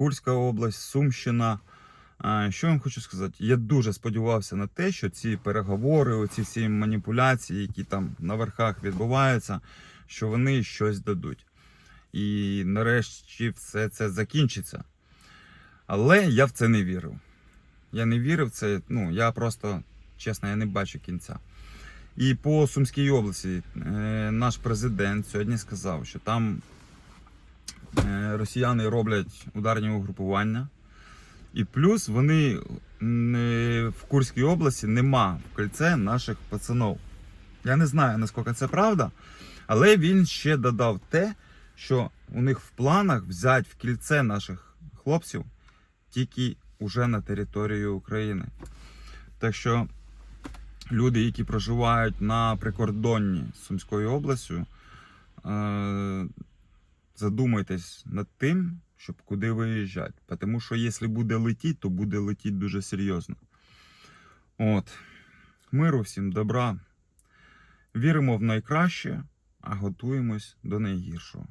Курська область, Сумщина. Що я вам хочу сказати? Я дуже сподівався на те, що ці переговори, оці всі маніпуляції, які там на верхах відбуваються, що вони щось дадуть. І нарешті все це закінчиться. Але я в це не вірив. Я не вірив в це. Ну, я просто, чесно, я не бачу кінця. І по Сумській області е, наш президент сьогодні сказав, що там росіяни роблять ударні угрупування. І плюс вони в Курській області нема в кольце наших пацанов. Я не знаю, наскільки це правда, але він ще додав те, що у них в планах взяти в кільце наших хлопців тільки уже на території України. Так що люди, які проживають на прикордонні з Сумською областю, е, задумайтесь над тим, щоб куди виїжджати. Тому що якщо буде летіти, то буде летіти дуже серйозно. От. Миру всім добра. Віримо в найкраще, а готуємось до найгіршого.